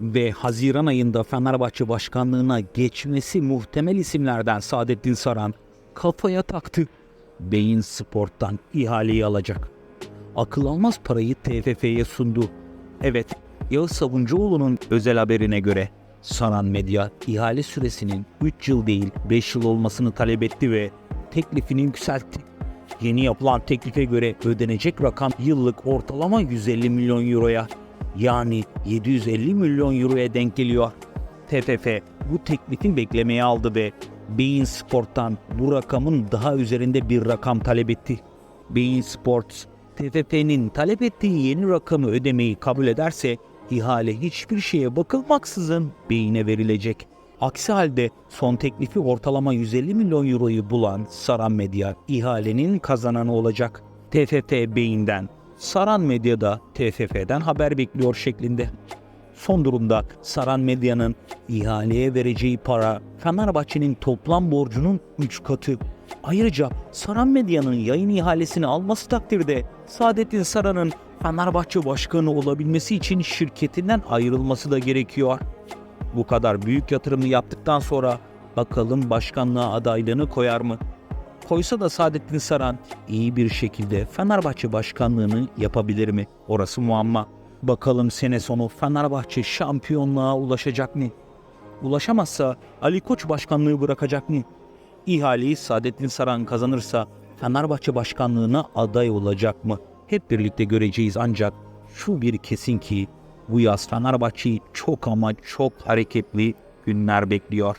ve Haziran ayında Fenerbahçe başkanlığına geçmesi muhtemel isimlerden Saadettin Saran kafaya taktı. Beyin Sport'tan ihaleyi alacak. Akıl almaz parayı TFF'ye sundu. Evet, Yağız Sabuncuoğlu'nun özel haberine göre Saran Medya ihale süresinin 3 yıl değil 5 yıl olmasını talep etti ve teklifini yükseltti. Yeni yapılan teklife göre ödenecek rakam yıllık ortalama 150 milyon euroya yani 750 milyon euroya denk geliyor. TFF bu teklifi beklemeye aldı ve Bein Sport'tan bu rakamın daha üzerinde bir rakam talep etti. Bein Sports, TFF'nin talep ettiği yeni rakamı ödemeyi kabul ederse ihale hiçbir şeye bakılmaksızın Bein'e verilecek. Aksi halde son teklifi ortalama 150 milyon euroyu bulan Saran Medya ihalenin kazananı olacak. TFF Bey'inden, Saran Medya da TFF'den haber bekliyor şeklinde. Son durumda Saran Medya'nın ihaleye vereceği para Fenerbahçe'nin toplam borcunun 3 katı. Ayrıca Saran Medya'nın yayın ihalesini alması takdirde Saadettin Saran'ın Fenerbahçe başkanı olabilmesi için şirketinden ayrılması da gerekiyor. Bu kadar büyük yatırımı yaptıktan sonra bakalım başkanlığa adaylığını koyar mı? Koysa da Saadettin Saran iyi bir şekilde Fenerbahçe başkanlığını yapabilir mi? Orası muamma. Bakalım sene sonu Fenerbahçe şampiyonluğa ulaşacak mı? Ulaşamazsa Ali Koç başkanlığı bırakacak mı? İhaleyi Saadettin Saran kazanırsa Fenerbahçe başkanlığına aday olacak mı? Hep birlikte göreceğiz ancak şu bir kesin ki bu yaz Fenerbahçe'yi çok ama çok hareketli günler bekliyor.